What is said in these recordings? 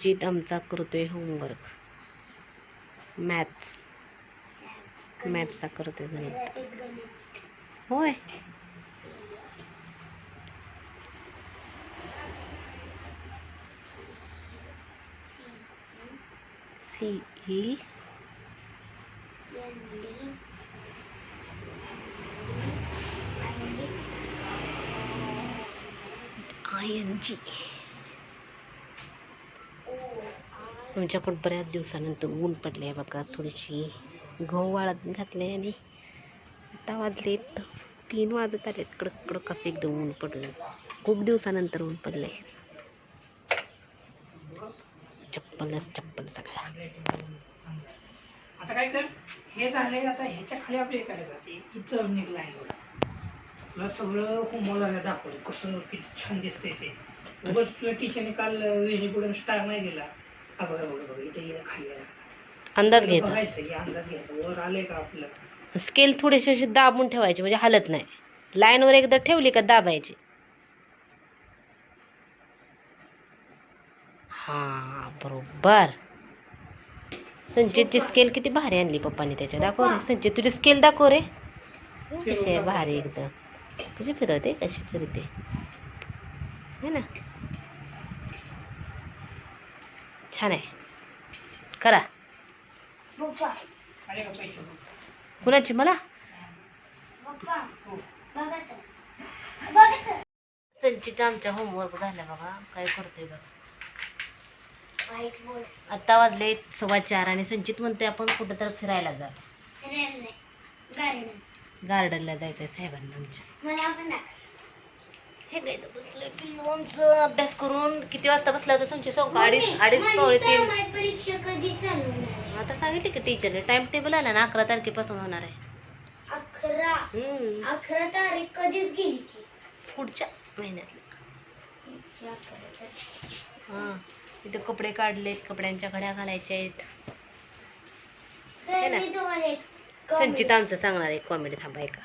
जीत आमचा करतोय homework maths मॅथ्सचा करतोय गणित. होय. C H I N G आमच्याकडे बऱ्याच दिवसानंतर ऊन पडले आहे बघा थोडीशी गहू वाळत घातले आणि आता वाजले तीन वाजत आलेत कडक कडक असं एकदम ऊन पडलं खूप दिवसानंतर ऊन पडलं आहे चप्पलच चप्पल सगळ्या. आता काय कर हे झाले आता ह्याच्या खाली आपले करायचं ते इथं निघ लाईन तुला सगळं होमवर्क दाखवलं कसं किती छान दिसतंय ते. उगाच तुला टीचरने काल वेणी पुढे स्टार नाही दिला. हा बघा बघा बघा इथे खाली आहे. अंदाज घ्यायचा. बघायचं हे अंदाज घ्यायचा वर आले का आपलं स्केल थोडेसे असे दाबून ठेवायचे म्हणजे हलत नाही. लाईनवर एकदा ठेवली का दाबायची? हा बरोबर. संचितची स्केल किती भारी आणली पप्पाने त्याच्या. दाखव रे. संचित तुझी स्केल दाखव रे. कशी आहे भारी एकदम. कशी फिरवते? कशी फिरते है ना? छान आहे. करा. कुणाची? मला? संचित आमच्या होमवर्क झाला बघा. काय करतोय बघा. आता वाजले सव्वा चार आणि संचित म्हणतोय आपण कुठं तर फिरायला जा. गार्डनला जायचंय साहेबांना आमच्या. हे काय अभ्यास करून किती वाजता बसला होता संचित सांगू अडीच अडीच पावणे तीन. परीक्षा कधी चालू होणार आता सांगितले की टीचरने टाइम टेबल आला ना अकरा तारखेपासून होणार आहे. अकरा? हम्म, अकरा तारीख कधीच गेली की? पुढच्या महिन्यातली. अच्छा, अकरा तारीख. हा. इथे कपडे काढलेत कपड्यांच्या घड्या घालायच्या आहेत तर ना? मी तुम्हाला एक संचित आमचं सांगणार एक कॉमेडी थांबाय का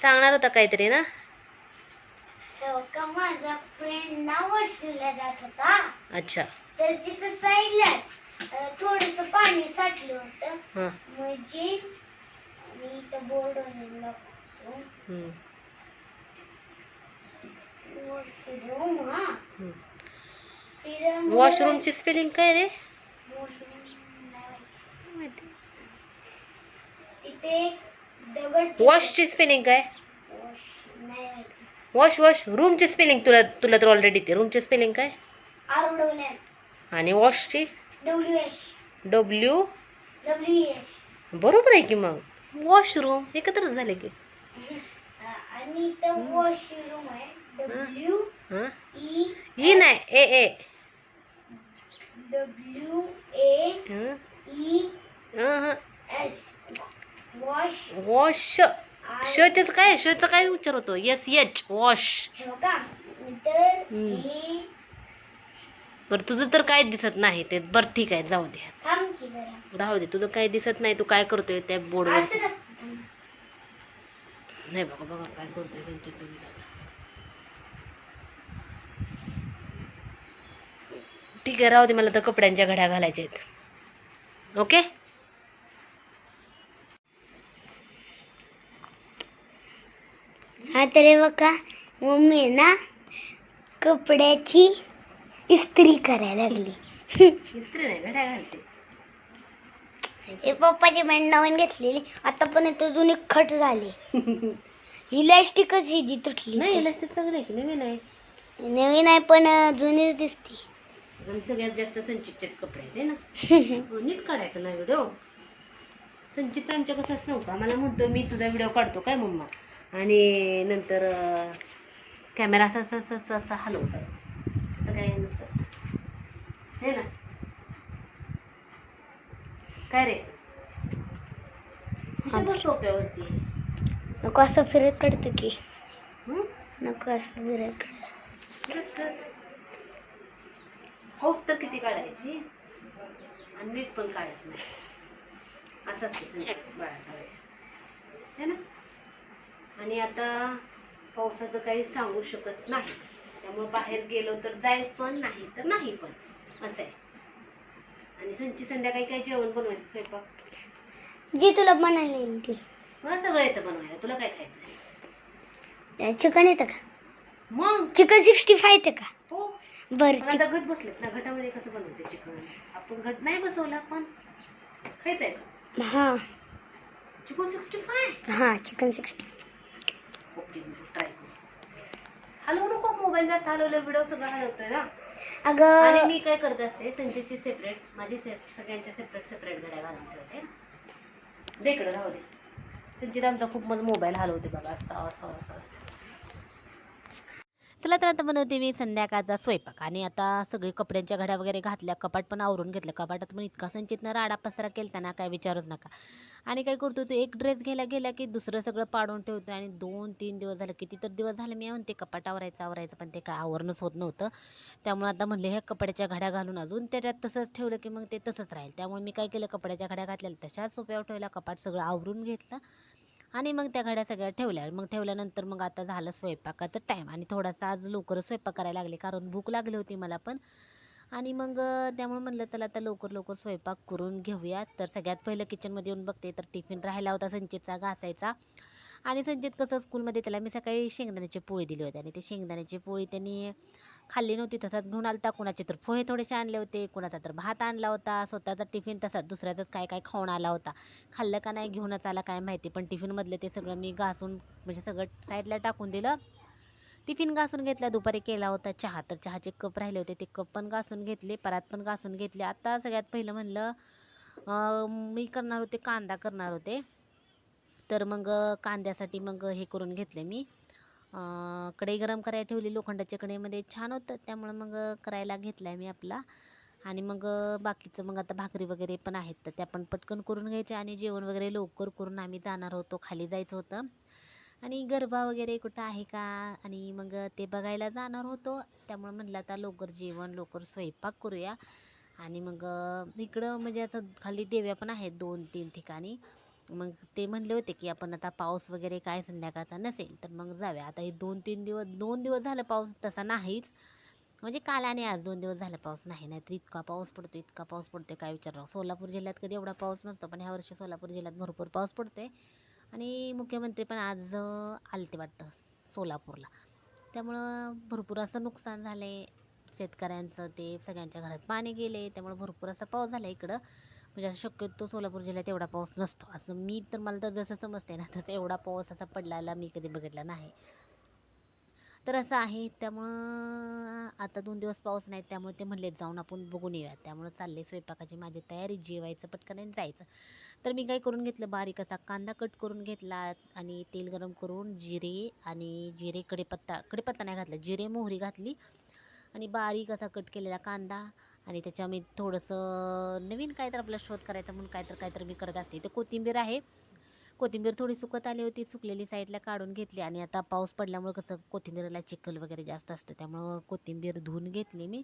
सांगणार होता काहीतरी ना? हे बघा, माझा फ्रेंड ना वॉशरूमला जात होता? अच्छा. तर तिथं साईडलाच थोडस पाणी साठलं होतं. हां. म्हणजे मी इथं बोर्ड लागतो हम्म, वॉशरूम हा. हम्म. तिला वॉशरूमची स्पेलिंग काय रे? नाही माहिती. तिथे एक दगड वॉशची स्पेलिंग काय? वॉश नाही माहिती वॉश वॉश रूमची स्पेलिंग तुला तुला तर ऑलरेडी ते. रूमची स्पेलिंग काय? आणि वॉशची W S W W S बरोबर आहे की मग? वॉशरूम एकत्रच झाले की. आणि इथं वॉशरूम आहे. डब्ल्यू हां? ई ई नाही ए ए डब्ल्यू ए हं, ई हं, हं. एस वॉश वॉश शच काय? शचा काय उच्चार होतो एस एच वॉश बरं तुझं तर काय दिसत नाही ते. बरं ठीक आहे जाऊ दे. राहू दे तुझं काय दिसत नाही तू काय करतोय त्या बोर्डवर. नाही बघा बघा काय करतोय त्यांच्या तुम्ही ठीक आहे राहू दे मला तर कपड्यांच्या घड्या घालायच्या आहेत. ओके हा तरी बघा मम्मी ना कपड्याची इस्त्री करायला लागली. इस्त्री नाही घालते. हे पप्पाची बँड नवीन घेतलेली. आता पण येतो जुनी खट झाली. इलास्टिकच ही जी तुटली नाही इलेक्ट्रिक चांगलं आहे की नवीन आहे. नवीन आहे पण जुनीच दिसते. आणि सगळ्यात जास्त संचितचेच कपडे आहेत है ना? हो, नीट काढायचा ना व्हिडिओ. संचित आमच्या कसाच नव्हता मला म्हणतो मी तुझा व्हिडिओ काढतो काय मम्मा? आणि नंतर कॅमेरा असा असा असा असा असा हलवत असतो. असं काय नसतं. हे ना. काय रे? बस सोप्यावरती. नको असं फिरत काढतो की. हं? नको असं फिरत. हौस तर किती काढायची? आणि नीट पण काढायचं नाही. असं असतं. बाळा करायचं है ना? आणि आता पावसाचं काही सांगू शकत नाही. त्यामुळे बाहेर गेलो तर जाईल पण नाही तर नाही पण. असं आहे. आणि संची संध्याकाळी काय जेवण बनवायचं स्वयंपाक? जी तुला बनायला येईल ती. मला सगळं येतं बनवायला. तुला काय खायचं चिकन येतं का? मग? चिकन सिक्स्टी फाय येतं का? हो. बरं आता घट बसलेत ना घटामध्ये कसं बनवायचं चिकन? आपण घट नाही बसवला पण खायचंय का? हां. चिकन सिक्स्टी फाय हां चिकन सिक्स्टी ओके ट्राय करू हलवू नको मोबाईल जास्त हलवलं व्हिडिओ सगळं हलवतोय ना. आणि अगं मी काय करत असते संजीची सेपरेट माझी से सगळ्यांच्या सेपरेट सेपरेट घड्या घालून ठेवते. ना दे इकडं राहू दे. संचित आमचा खूप मग मोबाईल हलवते बघा असा असा असा असा. चला तर आता बनवते मी संध्याकाळचा स्वयंपाक. आणि आता सगळे कपड्यांच्या घड्या वगैरे घातल्या कपाट पण आवरून घेतलं. कपाटात पण इतका संचितनं राडा पसरा केला ना काय विचारूच नका. आणि काय करतो तू एक ड्रेस घ्यायला गेला की दुसरं सगळं पाडून ठेवतो आणि दोन तीन दिवस झालं किती तर दिवस झाले मी म्हणते कपाट आवरायचं आवरायचं पण ते काय आवरणच होत नव्हतं. त्यामुळे आता म्हणले ह्या कपड्याच्या घड्या घालून अजून त्याच्यात तसंच ठेवलं की मग ते तसंच राहील. त्यामुळे मी काय केलं कपड्याच्या घड्या घातल्या तशाच सोप्यावर ठेवल्या कपाट सगळं आवरून घेतलं. आणि मग त्या घड्या सगळ्या ठेवल्या. मग ठेवल्यानंतर मग आता झालं स्वयंपाकाचं टाईम आणि थोडासा आज लवकर स्वयंपाक करायला लागले कारण भूक लागली होती मला पण. आणि मग त्यामुळे म्हणलं चला आता लवकर लवकर स्वयंपाक करून घेऊया. तर सगळ्यात पहिलं किचनमध्ये येऊन बघते तर टिफिन राहिला होता संचितचा घासायचा. आणि संचित कसं स्कूलमध्ये त्याला मी सकाळी शेंगदाण्याची पोळी दिली होती. आणि ते शेंगदाण्याची पोळी त्यांनी खाल्ली नव्हती तसाच घेऊन आलता. कुणाचे तर पोहे थोडेसे आणले होते कुणाचा तर भात आणला होता स्वतःचा टिफिन तसाच दुसऱ्याचाच काय काय खाऊन आला होता. खाल्लं का नाही घेऊनच आला काय माहिती. पण टिफिनमधलं ते सगळं मी घासून म्हणजे सगळं साईडला टाकून दिलं. टिफिन घासून घेतला दुपारी केला होता चहा. तर चहाचे कप राहिले होते ते कप पण घासून घेतले परात पण घासून घेतले. आता सगळ्यात पहिलं म्हणलं मी करणार होते कांदा करणार होते. तर मग कांद्यासाठी मग हे करून घेतले मी. कढई गरम करायला ठेवली लोखंडाच्या कढईमध्ये छान होतं. त्यामुळं मग करायला घेतला आहे मी आपला. आणि मग बाकीचं मग आता भाकरी वगैरे पण आहेत. तर त्या पण पटकन करून घ्यायच्या आणि जेवण वगैरे लवकर करून आम्ही जाणार होतो. खाली जायचं होतं. आणि गरबा वगैरे कुठं आहे का? आणि मग ते बघायला जाणार होतो. त्यामुळे म्हणलं आता लवकर जेवण लवकर स्वयंपाक करूया. आणि मग इकडं म्हणजे आता खाली देव्या पण आहेत दोन तीन ठिकाणी. मग ते म्हणले होते की आपण आता पाऊस वगैरे काय संध्याकाळचा नसेल तर मग जाऊया. आता हे दोन तीन दिवस दोन दिवस झालं पाऊस तसा नाहीच. म्हणजे काल आणि आज दोन दिवस झालं पाऊस नाही नाहीतर इतका पाऊस पडतो इतका पाऊस पडतो काय विचार सोलापूर जिल्ह्यात कधी एवढा पाऊस नसतो पण ह्या वर्षी सोलापूर जिल्ह्यात भरपूर पाऊस पडतो आहे आणि मुख्यमंत्री पण आज आले आलते वाटतं सोलापूरला. त्यामुळं भरपूर असं नुकसान झालं आहे शेतकऱ्यांचं ते सगळ्यांच्या घरात पाणी गेले त्यामुळे भरपूर असा पाऊस झाला इकडं. म्हणजे असं शक्यतो सोलापूर जिल्ह्यात एवढा पाऊस नसतो. असं मी तर मला तर जसं समजते ना तसं एवढा पाऊस असा पडलेला मी कधी बघितला नाही. तर असं आहे त्यामुळं आता दोन दिवस पाऊस नाही त्यामुळे ते म्हणले जाऊन आपण बघून येऊया. त्यामुळं चालले स्वयंपाकाची माझी तयारी जेवायचं पटकन जायचं. तर मी काय करून घेतलं बारीक असा कांदा कट करून घेतला आणि तेल गरम करून जिरे आणि जिरे कडेपत्ता कडेपत्ता नाही घातला जिरे मोहरी घातली आणि बारीक असा कट केलेला कांदा आणि त्याच्या मी थोडंसं नवीन काय तर आपला शोध करायचा म्हणून काय तर काय तर मी करत असते. तर कोथिंबीर आहे. कोथिंबीर थोडी सुकत आली होती सुकलेली साईडला काढून घेतली आणि आता पाऊस पडल्यामुळं कसं कोथिंबीरला चिखल वगैरे जास्त असतं त्यामुळं कोथिंबीर धुवून घेतली मी.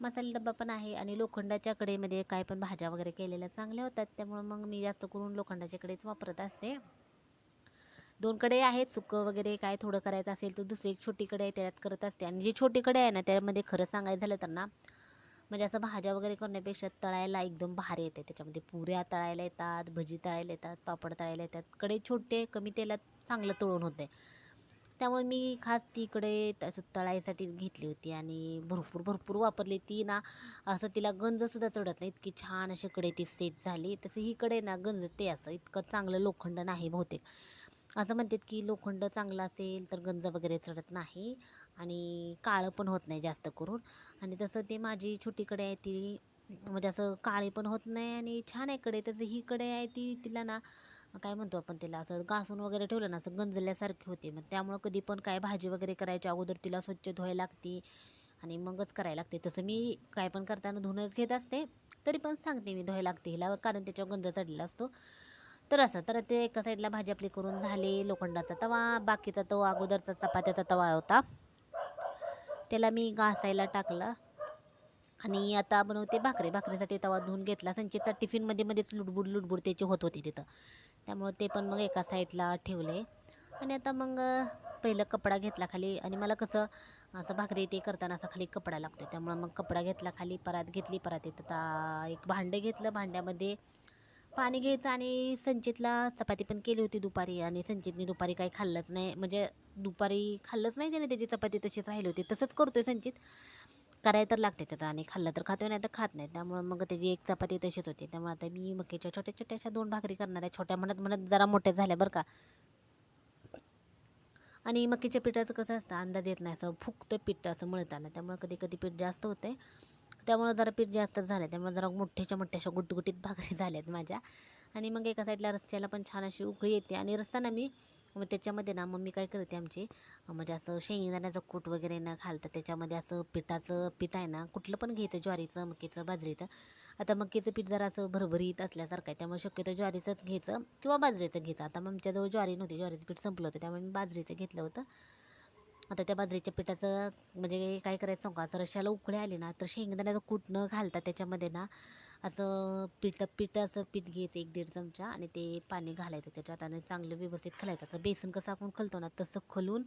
मसाला डब्बा पण आहे आणि लोखंडाच्या कडेमध्ये काय पण भाज्या वगैरे केलेल्या चांगल्या होतात त्यामुळं मग मी जास्त करून लोखंडाच्या कडेच वापरत असते. दोन कडे आहेत सुकं वगैरे काय थोडं करायचं असेल तर दुसरी एक छोटी आहे त्याच्यात करत असते. आणि जी छोटी आहे ना त्यामध्ये खरं सांगायचं झालं तर ना म्हणजे असं भाज्या वगैरे करण्यापेक्षा तळायला एकदम भारी येते. त्याच्यामध्ये पुऱ्या तळायला येतात भजी तळायला येतात पापड तळायला येतात. कडे छोटे कमी तेलात चांगलं तळून होते. त्यामुळे मी खास ती कढई असं तळायसाठी घेतली होती आणि भरपूर भरपूर वापरली. ती ना असं तिला गंजसुद्धा चढत नाही इतकी छान अशी कडे ती सेट झाली. तसं ही ना ना गंजते असं इतकं चांगलं लोखंड नाही बहुतेक. असं म्हणतात की लोखंड चांगलं असेल तर गंज वगैरे चढत नाही. आणि काळं पण होत नाही जास्त करून. आणि तसं ते माझी छोटीकडे आहे ती म्हणजे असं काळी पण होत नाही आणि छान आहे कडे तसं ही कडे आहे ती तिला ना काय म्हणतो आपण तिला असं घासून वगैरे ठेवलं ना असं गंजल्यासारखी होते. मग त्यामुळं कधी पण काय भाजी वगैरे करायच्या अगोदर तिला स्वच्छ धुवायला लागते आणि मगच करायला लागते. तसं मी काय पण करताना धुणंच घेत असते तरी पण सांगते मी धुवायला लागते हिला कारण त्याच्यावर गंज चढलेला असतो. तर असं तर ते एका साईडला भाजी आपली करून झाले लोखंडाचा तवा बाकीचा तो अगोदरचा चपात्याचा तवा होता. त्याला मी घासायला टाकला. आणि आता बनवते भाकरी. भाकरीसाठी तवा धुवून घेतला. संचितचा टिफिनमध्ये मध्येच लुडबुड लुडबुड त्याची होत होती तिथं. त्यामुळं ते पण मग एका साईडला ठेवले. आणि आता मग पहिलं कपडा घेतला खाली. आणि मला कसं असं भाकरी ते करताना असा खाली कपडा लागतो त्यामुळं मग कपडा घेतला खाली परात घेतली परात येत. आता एक भांडं घेतलं. भांड्यामध्ये पाणी घ्यायचं आणि संचितला चपाती पण केली होती दुपारी आणि संचितने दुपारी काही खाल्लंच नाही. म्हणजे दुपारी खाल्लंच नाही त्याने त्याची चपाती तशीच राहिली होती. तसंच करतोय संचित. करायला तर लागते त्याचा आणि खाल्लं तर खातोय नाही तर खात नाही. त्यामुळं मग त्याची एक चपाती तशीच होती. त्यामुळे आता मी मक्याच्या छोट्या छोट्या अशा दोन भाकरी करणार आहे. छोट्या म्हणत म्हणत जरा मोठ्या झाल्या बरं का. आणि मकीच्या पिठाचं कसं असतं अंदाज येत नाही. असं फुकतं पीठ असं मळताना. त्यामुळे कधी कधी पीठ जास्त होते त्यामुळं जरा पीठ जास्तच झालं त्यामुळे जरा मोठ्याच्या मोठ्याशा गुटगुटीत भाकरी झाल्या आहेत माझ्या. आणि मग एका साईडला रस्त्याला पण छान अशी उकळी येते. आणि रस्ता ना मी मग त्याच्यामध्ये ना मम्मी काय करते आमची म्हणजे असं शेंगदाण्याचं कूट वगैरे न घालतं त्याच्यामध्ये असं पिठाचं पीठ आहे ना कुठलं पण घ्यायचं ज्वारीचं मकीचं बाजरीचं. आता मकीचं पीठ जरा असं भरभरीत असल्यासारखं आहे. त्यामुळे शक्यतो ज्वारीचंच घ्यायचं किंवा बाजरीचं घ्यायचं. आता मग आमच्याजवळ ज्वारी नव्हती ज्वारीचं पीठ संपलं होतं. त्यामुळे मी बाजरीचं घेतलं होतं. आता त्या बाजरीच्या पिठाचं म्हणजे काय करायचं सांगू? का असं रश्याला उकडे आले ना तर शेंगदाण्याचं कूट न घालता त्याच्यामध्ये ना असं पीठ पीठ असं पीठ घ्यायचं एक दीड चमचा आणि ते पाणी घालायचं त्याच्यात आणि चांगलं व्यवस्थित खालायचं. असं बेसन कसं आपण खलतो ना तसं खलून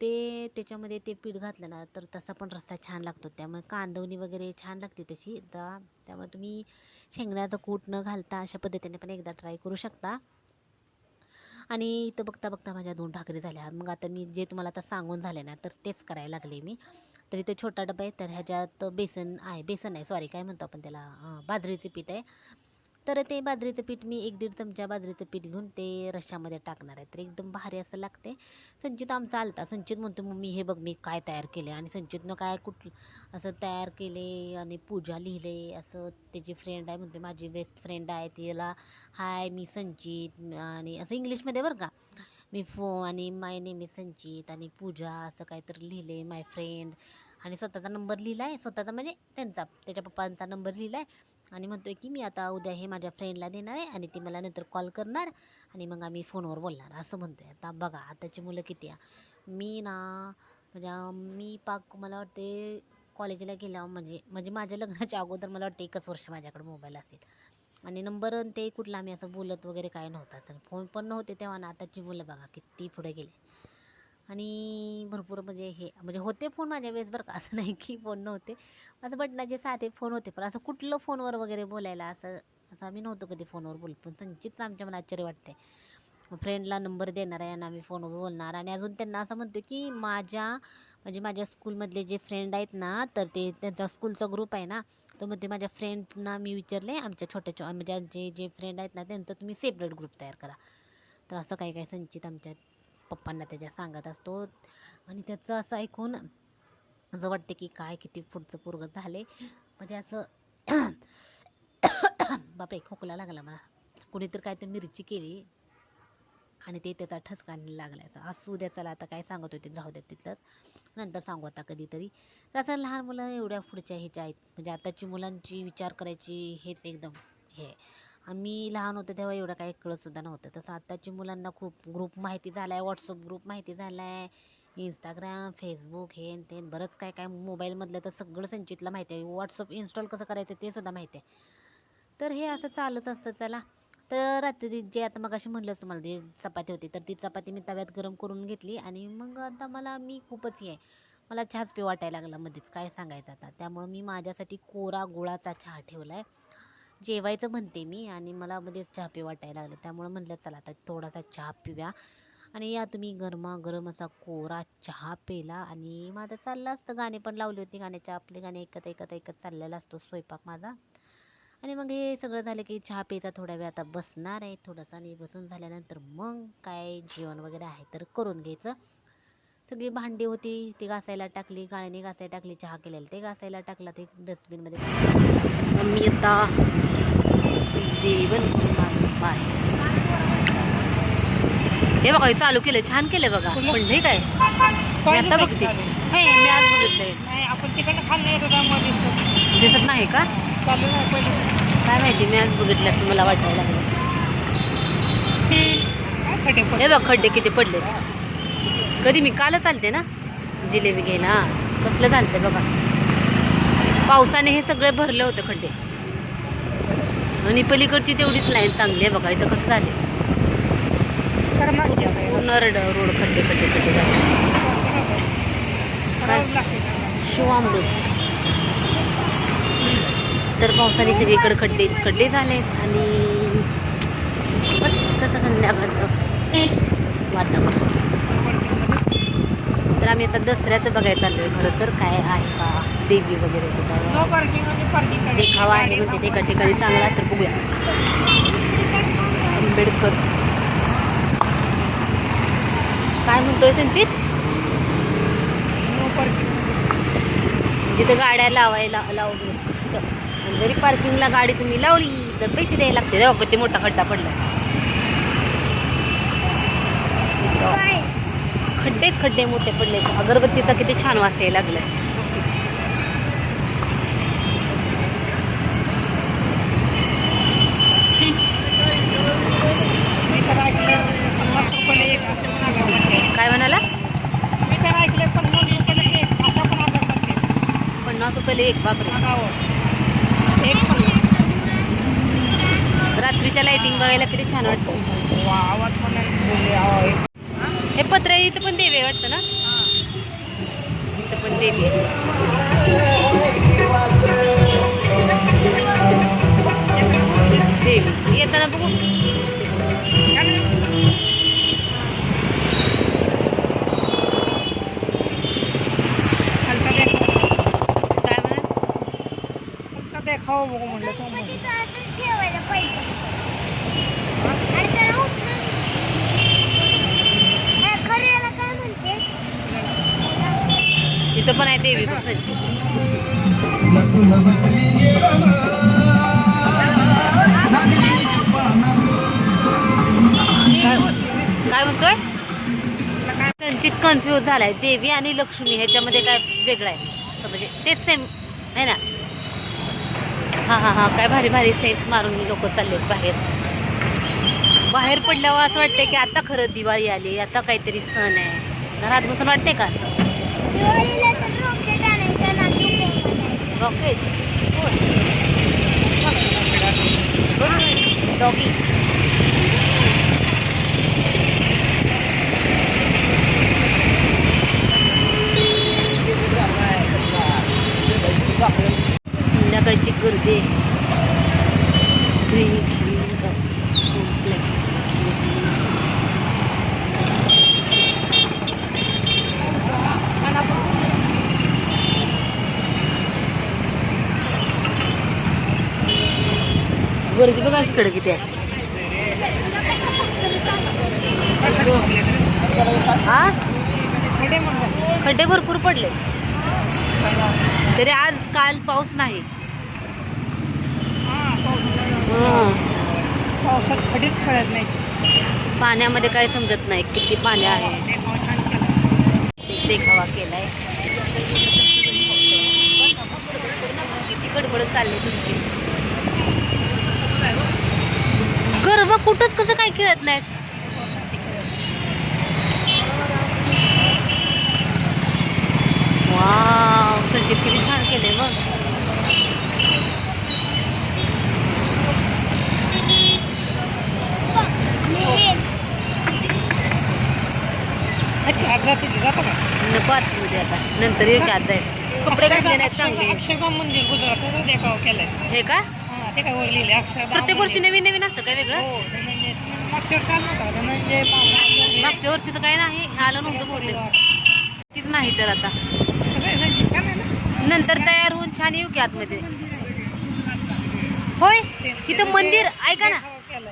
ते त्याच्यामध्ये ते पीठ घातलं ना तर तसा पण रस्सा छान लागतो. त्यामुळे कांदवणी वगैरे छान लागते तशी. तर त्यामुळे तुम्ही शेंगदाण्याचं कूट न घालता अशा पद्धतीने पण एकदा ट्राय करू शकता. आणि इथं बघता बघता माझ्या दोन भाकरी झाल्या. मग आता मी जे तुम्हाला आता सांगून झाले ना तर तेच करायला लागले मी. तर इथं छोटा डबा आहे तर ह्याच्यात बेसन आहे. बेसन आहे सॉरी काय म्हणतो आपण त्याला? बाजरीचे पीठ आहे. तर ते बाजरीचं पीठ मी एक दीड चमचा बाजरीचं पीठ घेऊन ते रश्श्यामध्ये टाकणार आहे. तर एकदम भारी असं लागते संचित आमचा आलता. संचित म्हणतो मम्मी हे बघ मी काय तयार केले आणि संचितनं काय कुठलं असं तयार केले आणि पूजा लिहिले असं त्याची फ्रेंड आहे म्हणते माझी बेस्ट फ्रेंड आहे तिला हाय मी संचित. आणि असं इंग्लिशमध्ये बरं का. मी फो आणि माय नेम इज संचित आणि पूजा असं काहीतरी लिहिले माय फ्रेंड आणि स्वतःचा नंबर लिहिला आहे स्वतःचा म्हणजे त्यांचा त्याच्या पप्पांचा नंबर लिहिला आहे आणि म्हणतोय की मी आता उद्या हे माझ्या फ्रेंडला देणार आहे आणि ती मला नंतर कॉल करणार आणि मग आम्ही फोनवर बोलणार असं म्हणतो आहे आता बघा आताची मुलं किती आहे? मी ना म्हणजे मी पाक मला वाटते कॉलेजला गेल्यावर म्हणजे म्हणजे माझ्या लग्नाच्या अगोदर मला वाटते एकच वर्ष माझ्याकडे मोबाईल असेल. आणि नंबर ते कुठला आम्ही असं बोलत वगैरे काय नव्हता. तर फोन पण नव्हते तेव्हा ना आताची मुलं बघा किती पुढे गेले. आणि भरपूर म्हणजे हे म्हणजे होते फोन माझ्या वेळेस बरं का. असं नाही की फोन नव्हते. असं बटनाचे साधे फोन होते पण असं कुठलं फोनवर वगैरे बोलायला असं असं आम्ही नव्हतो कधी फोनवर बोलत. पण संचितचं आमच्या मला आश्चर्य वाटते फ्रेंडला नंबर देणार आहे आणि आम्ही फोनवर बोलणार. आणि अजून त्यांना असं म्हणतो की माझ्या म्हणजे माझ्या स्कूलमधले जे फ्रेंड आहेत ना तर ते त्यांचा स्कूलचा ग्रुप आहे ना तर मग ते माझ्या फ्रेंडना मी विचारले आमच्या छोट्या छो म्हणजे आमचे जे फ्रेंड आहेत ना त्यांचं तुम्ही सेपरेट ग्रुप तयार करा. तर असं काही काही संचित आमच्या पप्पांना त्याच्या सांगत असतो. आणि त्याचं असं ऐकून असं वाटते की काय किती पुढचं पूर्ग झाले म्हणजे असं बापरे खोकला लागला मला. कुणीतरी काय तर मिरची केली. आणि ते त्याचा ठसकाने लागल्याचा. असू द्या चला आता काय सांगत होते राहू द्या तिथलंच. नंतर सांगू आता कधीतरी. तर असं लहान मुलं एवढ्या पुढच्या ह्याच्या आहेत. म्हणजे आताची मुलांची विचार करायची हेच एकदम हे आम्ही लहान होतो तेव्हा एवढं काही कळतसुद्धा नव्हतं. तसं आत्ताची मुलांना खूप ग्रुप माहिती झाला आहे व्हॉट्सअप ग्रुप माहिती झाला आहे इंस्टाग्राम फेसबुक हे न ते बरंच काय काय मोबाईलमधलं तर सगळं संचितला माहिती आहे. व्हॉट्सअप इन्स्टॉल कसं करायचं ते सुद्धा माहिती आहे. तर हे असं चालूच असतं. चला. तर रात्री जे आता मग अशी म्हणलंच तुम्हाला ती चपाती होती. तर ती चपाती मी तव्यात गरम करून घेतली आणि मग आता मला मी खूपच हे आहे मला चहाच पी वाटायला लागला मध्येच. काय सांगायचं आता? त्यामुळं मी माझ्यासाठी कोरा गुळाचा चहा ठेवला आहे जेवायचं म्हणते मी आणि मला मध्येच चहा पी वाटायला लागलं. त्यामुळं म्हटलं चला आता थोडासा चहा पिऊया. आणि या तुम्ही गरमागरम असा कोरा चहा पेला आणि माझं चालला असतं. गाणे पण लावली होती गाण्याच्या आपले गाणे ऐकत ऐकत ऐकत चाललेला असतो स्वयंपाक माझा. आणि मग हे सगळं झालं की चहा प्यायचा थोडा वेळ आता बसणार आहे. थोडासा आणि बसून झाल्यानंतर मग काय जेवण वगैरे आहे तर करून घ्यायचं. सगळी भांडी होती ती घासायला टाकली गाळणी घासायला टाकली चहा केलेलं ते घासायला टाकलं ते डस्टबिनमध्ये मी आता जेवण बाय हे बघा हे चालू केलं छान केलं बघा. पण नाही काय? आता बघते. हे मी आज बघितलंय. नाही आपण तिकडनं खाल्लं येतो त्यामध्ये दिसत नाही का? चालू नाही पहिले. काय माहिती मी आज बघितलं असं मला वाटायला लागलं? हे बघ खड्डे किती पडले कधी मी कालच आलते ना? जिलेबी घ्यायला. हा. कसलं झालते बघा. पावसाने हे सगळं भरलं होतं खड्डे. आणि पलीकडची तेवढीच लाईन चांगली आहे बघा इथं कसं झाले? पूर्ण रड खड्डे खड्डे खड्डे झाले. शिवामृत तर पावसाने सगळीकडे खड्डे खड्डे झालेत आणि तसं संध्याकाळचं वातावरण. तर आम्ही आता दसऱ्याचं बघायला चाललोय. खरं तर काय आहे का? देवी वगैरे कुठं आणि पार्किंग देखावा आहे म्हणजे एका ठिकाणी चांगला तर बघूया. आंबेडकर. काय म्हणतोय संचित? जिथं गाड्या लावायला लावली. आणि जरी पार्किंगला गाडी तुम्ही लावली तर पैसे द्यायला लागते किती मोठा खड्डा पडला खड्डेच खड्डे मोठे पडले अगरबत्तीचा किती छान वास यायला लागलाय. काय म्हणाला मी तर ऐकलं पन्नास रुपयाला एक बापरे. एक. रात्रीच्या लाइटिंग बघायला किती छान वाटतं आवाज पण. हे पत्र इथं पण देवी आहे वाटतं ना इथं पण देवी आहे देवी येताना बघू खालचा देखाव. काय म्हणा खालचा देखावा बघू म्हणलं तो म्हणलं. ठेवायला पाहिजे आणि त्याला उचलून हे खरं याला काय म्हणते इथं पण आहे देवी काय काय म्हणतोय? संचित कन्फ्यूज झालाय. देवी आणि लक्ष्मी ह्याच्यामध्ये काय वेगळं आहे? असं म्हणजे तेच सेम आहे ना? हा हा हा. काय भारी भारी सेन्स मारून लोक चाललेत बाहेर. बाहेर पडल्यावर असं वाटतंय की आता खरं दिवाळी आली आता काहीतरी सण आहे. घरात बसून वाटते का दिवाळीला तर रॉकेट आणायचं ना रॉकेट डॉगी संध्याकाळची गर्दी गर्दी बघा तिकडे किती आहे. हा? खड्डे भरपूर पडले. तरी आज काल पाऊस नाही. पाण्यामध्ये काय समजत नाही किती पाणी आहे. देखावा केला. देखावा केलाय. किती गडबड चालली तुमची. गरबा कुठंच कसं काय खेळत नाहीत? वाव संचित किती छान केलंय बघ. अच्छा, आज जाते की जाता का? नको आतमध्ये आता. नंतर येऊ की कपडे घातले नाहीत चांगले. अक्षरधाम मंदिर गुजरात देखावा केलाय. हे का? लिहिले अक्षरधाम प्रत्येक वर्षी. नवीन नवीन असतं काय वेगळं? हो धनंजय मागच्या वर्षी आला होता धनंजय मामा. मागच्या वर्षीचं काय नाही आलं नव्हतं बहुतेक तीच नाही तर आता. सगळे जण छान आहे ना? नंतर तयार होऊन छान येऊ की आतमध्ये. होय? इथं मंदिर ऐका ना.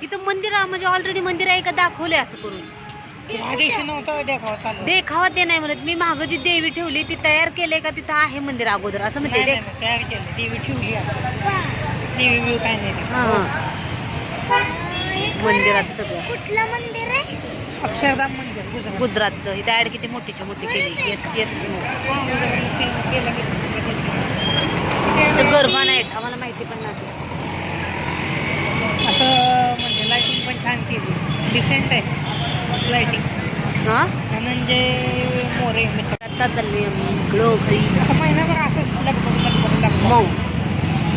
इथं मंदिर म्हणजे ऑलरेडी मंदिर आहे का? दाखवलंय असं करून. ह्या दिवशी नव्हता देखावा चालू देखावा ते नाही म्हणत. मी मागं जी देवी ठेवली ती तयार केलंय का? तिथं आहे मंदिर अगोदर. असं म्हणजे नाही, देख नाही, तयार केलं देवी ठेवली आता. बिवी काय नाही. हा हा. मंदिरात सगळं कुठलं मंदिर आहे? अक्षरधाम मंदिर गुजरात. गुजरातचं. इथं ऍड किती मोठीच्या मोठी केली. येस येस हा, तर गरबा नाहीत. आम्हाला माहिती पण नाही. असं म्हणजे लाइटिंग पण छान केली. डिसेंट आहे. लाइटिंग हा? धनंजय मोरे मित्र. आता चाललोय आम्ही. इकडं घरी महिनाभर लगभग लगभग मऊ.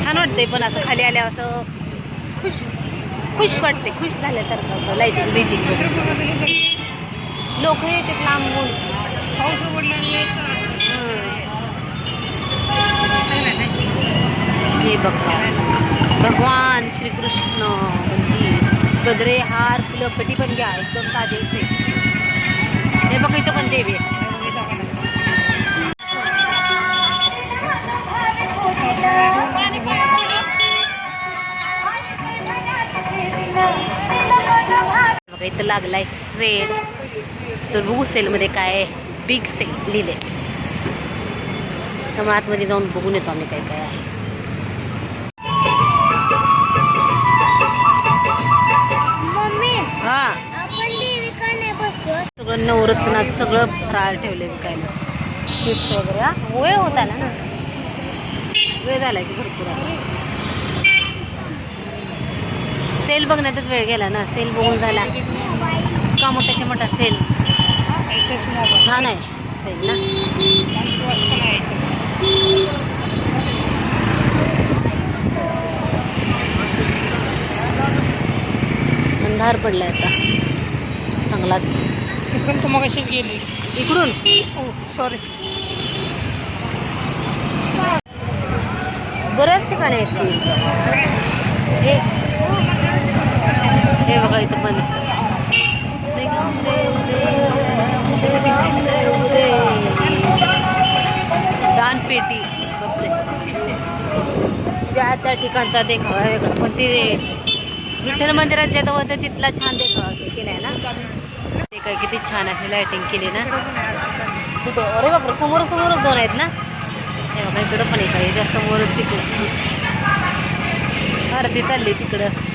छान वाटतंय पण असं खाली आल्यावर असं खुश खुश वाटते खुश झाल्यासारखं असं लाईटिंग बिटिंग लोक येतात लांबून. पाऊस हे बघा. भगवान श्रीकृष्ण. मंदिर गजरे हार फुलं कधी पण घ्या. एकदम ताजे हे बघा इथं पण देवी आहे. इथं लागलाय सेल तर बघू सेलमध्ये काय बिग सेल लिहिले. त्यामुळे आतमध्ये जाऊन बघून येतो आम्ही काय काय आहे. मम्मी हा. सगळं नवरत्नात सगळं फराळ ठेवले विकायला. चिप्स वगैरे वेळ होत ना. वेळ झाला की भरपूर आता सेल बघण्यातच वेळ गेला ना. सेल बघून झाला. का मोठ्याच्या मोठा सेल. छान आहे. सेल ना. अंधार पडलाय आता. चांगलाच. इकडून तू मग गेली. इकडून? सॉरी बऱ्याच ठिकाणी आहेत ती. हे हे बघा इथं पण. दानपेटी ज्या त्या त्या ठिकाणचा देखावा वेगळा पण ते विठ्ठल मंदिरात जे जवळ होतं तिथला छान देखावा केलाय ना. ते काय किती छान अशी लायटिंग केली ना. कुठं? अरे बापरे समोर समोरच दोन आहेत ना? हे बाबा इकडं पण एक आहे. समोरच तिकडं आरती चालली तिकडं.